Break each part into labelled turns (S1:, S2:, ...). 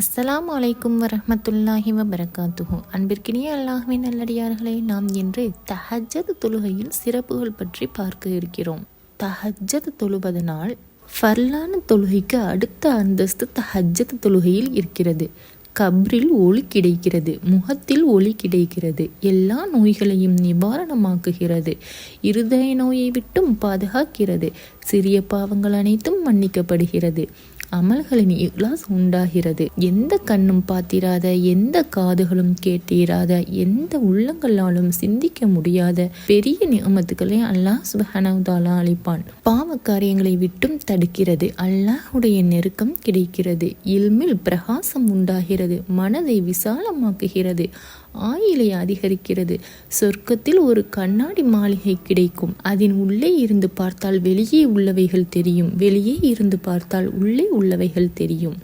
S1: அஸ்லாம் அலைக்கும் வரமத்துல்லாஹி வபரகாத்துஹு. அன்பிற்கினிய அல்லாஹ்வின் நல்லடியார்களே நாம் இன்று தஹஜத் தொழுகையில் சிறப்புகள் பற்றி பார்க்க இருக்கிறோம். தஹஜ்ஜத் தொழுவதனால் ஃபர்லான தொழுகைக்கு அடுத்த அந்தஸ்து தஹஜ்ஜத் தொழுகையில் இருக்கிறது. கப்ரில் ஒளி கிடைக்கிறது முகத்தில் ஒளி கிடைக்கிறது எல்லா நோய்களையும் நிவாரணமாக்குகிறது இருதய நோயை விட்டும் பாதுகாக்கிறது சிறிய பாவங்கள் அனைத்தும் மன்னிக்கப்படுகிறது. அமல்களின் இக்லாஸ் உண்டாகிறது. எந்த கண்ணும் பார்த்திராத எந்த காதுகளும் கேட்டிராத எந்த உள்ளங்களாலும் சிந்திக்க முடியாத பெரிய நியமத்துக்களை அல்லாஹ் சுபஹனவுதாலா அளிப்பான். பாவ காரியங்களை விட்டும் தடுக்கிறது அல்லாஹுடைய நெருக்கம் கிடைக்கிறது இல்மில் பிரகாசம் உண்டாகிறது மனதை விசாலமாக்குகிறது ஆயிலை அதிகரிக்கிறது. சொர்க்கத்தில் ஒரு கண்ணாடி மாளிகை கிடைக்கும். அதன் உள்ளே இருந்து பார்த்தால் வெளியே உள்ளவைகள் தெரியும். வெளியே இருந்து பார்த்தால் உள்ளே உள்ளவைகள் தெரியும்.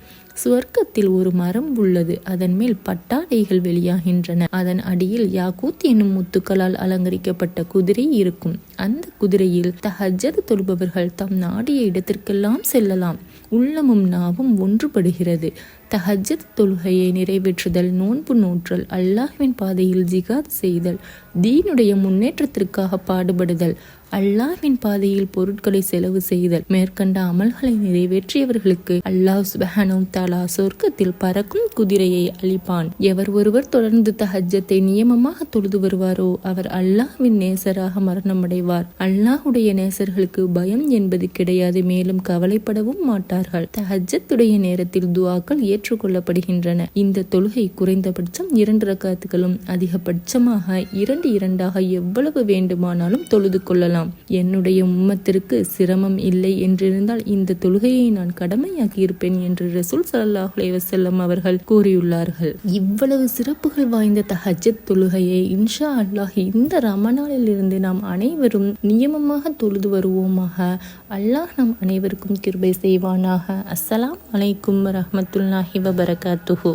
S1: சுவர்க்கத்தில் ஒரு மரம் உள்ளது. அதன் மேல் பட்டாடைகள் வெளியாகின்றன. அதன் அடியில் யாக்கூத் என்னும் முத்துக்களால் அலங்கரிக்கப்பட்ட குதிரை இருக்கும். அந்த குதிரையில் தஹஜத் தொழுபவர்கள் தம் நாடிய இடத்திற்கெல்லாம் செல்லலாம். உள்ளமும் நாவும் ஒன்றுபடுகிறது. தஹஜத் தொழுகையை நிறைவேற்றுதல் நோன்பு நோற்றல் அல்லாஹ்வின் பாதையில் ஜிகாத் செய்தல் தீனுடைய முன்னேற்றத்திற்காக பாடுபடுதல் அல்லாஹ்வின் பாதையில் பொருட்களை செலவு செய்தல் மேற்கண்ட அமல்களை நிறைவேற்றியவர்களுக்கு அல்லாஹ் சுபஹானு தாலா சொர்க்கத்தில் பறக்கும் குதிரையை அளிப்பான். எவர் ஒருவர் தொடர்ந்து தஹஜத்தை நியமமாக தொழுது வருவாரோ அவர் அல்லாஹ்வின் நேசராக மரணமடைவார். அல்லாஹுடைய நேசர்களுக்கு பயம் என்பது கிடையாது மேலும் கவலைப்படவும் மாட்டார்கள். தஹஜத்துடைய நேரத்தில் துவாக்கள் ஏற்றுக்கொள்ளப்படுகின்றன. இந்த தொழுகை குறைந்தபட்சம் இரண்டு ரக்காத்துகளும் அதிகபட்சமாக இரண்டு இரண்டாக எவ்வளவு வேண்டுமானாலும் தொழுது கொள்ளலாம். என்னுடைய உம்மத்திற்கு சிரமம் இல்லை என்றிருந்தால் இந்த தொழுகையை நான் கடமையாக்கி இருப்பேன் என்று ரசூல் சல்லாஹ் வசல்லம் அவர்கள் கூறியுள்ளார்கள். இவ்வளவு சிறப்புகள் வாய்ந்த தஹஜத் தொழுகையை இன்ஷா அல்லாஹ் இந்த ரமணாலில் இருந்து நாம் அனைவரும் நியமமாக தொழுது வருவோமாக. அல்லாஹ் நம் அனைவருக்கும் கிருபை செய்வானாக. அஸ்ஸலாம் அலைக்கும் ரஹமத்துல்லாஹி வபரகாத்துஹு